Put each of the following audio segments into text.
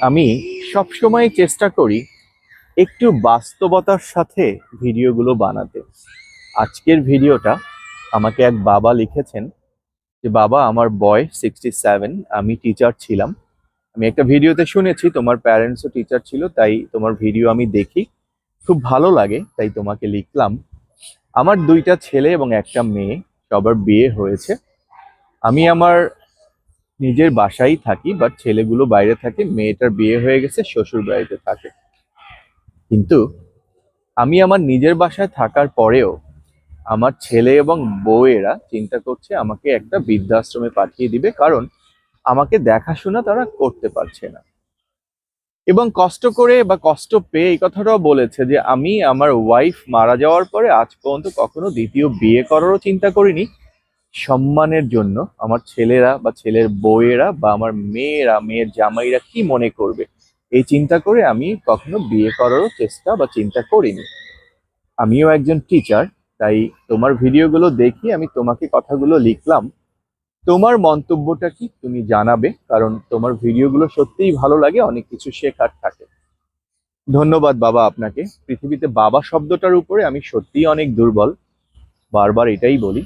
আমি সবসময় চেষ্টা করি একটু বাস্তবতার সাথে ভিডিওগুলো বানাতে। আজকের ভিডিওটা আমাকে এক বাবা লিখেছেন যে, বাবা, আমার বয়স সিক্সটি সেভেন আমি টিচার ছিলাম। আমি একটা ভিডিওতে শুনেছি, তোমার প্যারেন্টসও টিচার ছিল, তাই তোমার ভিডিও আমি দেখি। খুব ভালো লাগে, তাই তোমাকে লিখলাম। আমার দুইটা ছেলে এবং একটা মেয়ে, সবার বিয়ে হয়েছে। আমি আমার নিজের বাসায় থাকি বাট ছেলেগুলো বাইরে থাকে, মেয়েটার বিয়ে হয়ে গেছে, শ্বশুর বাড়িতে থাকে। কিন্তু আমি আমার নিজের বাসায় থাকার পরেও আমার ছেলে এবং বউয়েরা চিন্তা করছে, আমাকে একটা বৃদ্ধাশ্রমে পাঠিয়ে দিবে, কারণ আমাকে দেখাশোনা তারা করতে পারছে না। এবং কষ্ট করে বা কষ্ট পেয়ে এই কথাটাও বলেছে যে, আমি আমার ওয়াইফ মারা যাওয়ার পরে আজ পর্যন্ত কখনো দ্বিতীয় বিয়ে করারও চিন্তা করিনি। সম্মানের জন্য আমার ছেলেরা বা ছেলের বউয়েরা বা আমার মেয়েরা, মেয়ের জামাইরা কি মনে করবে? এই চিন্তা করে আমি কখনো বিয়ে করারও চেষ্টা বা চিন্তা করিনি। আমিও একজন টিচার তাই তোমার ভিডিওগুলো দেখি আমি তোমাকে কথাগুলো লিখলাম। তোমার মন্তব্যটা কি তুমি জানাবে? কারণ তোমার ভিডিওগুলো সত্যিই ভালো লাগে, অনেক কিছু শেখার থাকে। ধন্যবাদ বাবা আপনাকে। পৃথিবীতে বাবা শব্দটার উপরে আমি সত্যিই অনেক দুর্বল। বারবার এটাই বলি।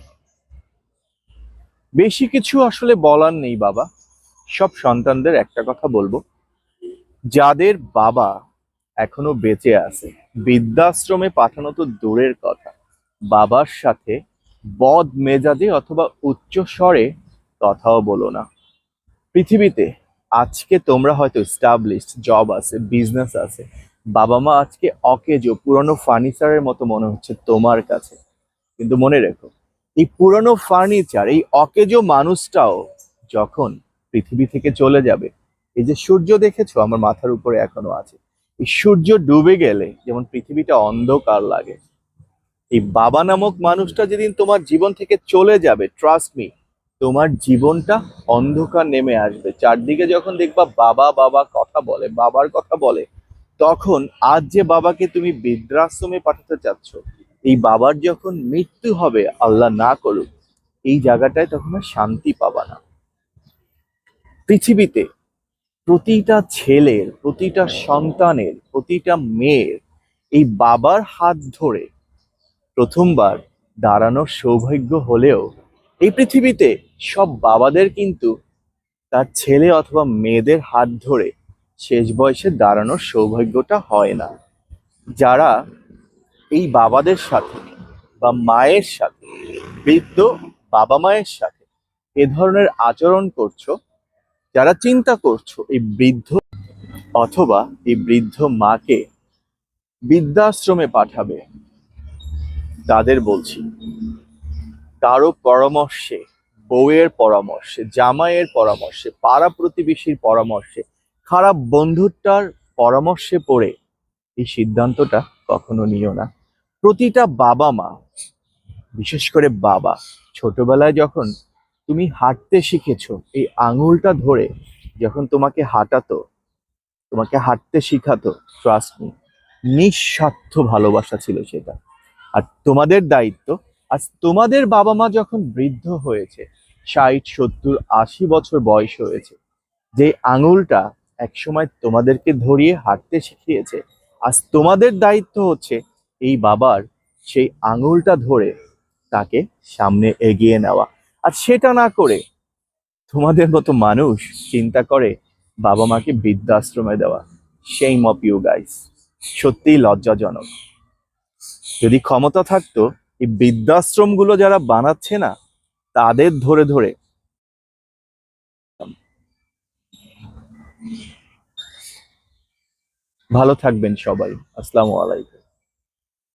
বেশি কিছু আসলে বলার নেই বাবা। সব সন্তানদের একটা কথা বলব। যাদের বাবা এখনও বেঁচে আছে, বৃদ্ধাশ্রমে পাঠানো তো দূরের কথা। বাবার সাথে বদ মেজাজে অথবা উচ্চ স্বরে কথাও বলো না। পৃথিবীতে আজকে তোমরা হয়তো স্টাবলিশড জব আছে বিজনেস আছে। বাবা মা আজকে অকেজো, পুরনো ফার্নিচারের মতো মনে হচ্ছে তোমার কাছে। কিন্তু মনে রেখো এই পুরনো ফার্নিচার এই অকেজো মানুষটাও যখন পৃথিবী থেকে চলে যাবে, এই যে সূর্য দেখেছ, আমার মাথার উপরে এখনও আছে, এই সূর্য ডুবে গেলে যেমন পৃথিবীটা অন্ধকার লাগে, এই বাবা নামক মানুষটা যেদিন তোমার জীবন থেকে চলে যাবে ট্রাস্ট মি তোমার জীবনটা অন্ধকার নেমে আসবে। চারদিকে যখন দেখবা বাবা বাবা কথা বলে, বাবার কথা বলে, তখন আজ যে বাবাকে তুমি বৃদ্ধাশ্রমে পাঠাতে চাচ্ছ এই বাবার যখন মৃত্যু হবে, আল্লাহ না করুক, এই জায়গাটায় তখন আর শান্তি পাবা না। পৃথিবীতে প্রতিটা ছেলের, প্রতিটা সন্তানের, প্রতিটা মেয়ের এই বাবার হাত ধরে প্রথমবার দাঁড়ানোর সৌভাগ্য হলেও এই পৃথিবীতে সব বাবাদের কিন্তু তার ছেলে অথবা মেয়েদের হাত ধরে শেষ বয়সে দাঁড়ানোর সৌভাগ্যটা হয় না। যারা এই বাবাদের সাথে বা মায়ের সাথে, বৃদ্ধ বাবা মায়ের সাথে এ ধরনের আচরণ করছ, যারা চিন্তা করছ এই বৃদ্ধ অথবা এই বৃদ্ধ মাকে বৃদ্ধাশ্রমে পাঠাবে, তাদের বলছি, কারও পরামর্শে, বউয়ের পরামর্শে, জামাইয়ের পরামর্শে, পাড়া প্রতিবেশীর পরামর্শে, খারাপ বন্ধুটার পরামর্শে পড়ে, এই সিদ্ধান্তটা কখনো নিও না। প্রতিটা বাবা মা, বিশেষ করে বাবা, ছোটবেলায় যখন তুমি হাঁটতে শিখেছো, এই আঙুলটা ধরে যখন তোমাকে হাঁটাতো, তোমাকে হাঁটতে শিখাতো ট্রাস্ট নিঃস্বার্থ ভালোবাসা ছিল সেটা। আর তোমাদের দায়িত্ব, আজ তোমাদের বাবা মা যখন বৃদ্ধ হয়েছে, ষাট, সত্তর, আশি বছর বয়স হয়েছে, যে আঙুলটা একসময় তোমাদেরকে ধরিয়ে হাঁটতে শিখিয়েছে, আজ তোমাদের দায়িত্ব হচ্ছে এই বাবার সেই আঙুলটা ধরে তাকে সামনে এগিয়ে নেওয়া। আর সেটা না করে তোমাদের মতো মানুষ চিন্তা করে বাবা মাকে বৃদ্ধাশ্রমে দেওয়া। সেই মপ ইউ গাইস সত্যিই লজ্জাজনক। যদি ক্ষমতা থাকতো, এই বৃদ্ধাশ্রমগুলো যারা বানাচ্ছে না, তাদের ধরে ধরে ভালো থাকবেন সবাই। আসসালামু আলাইকুম।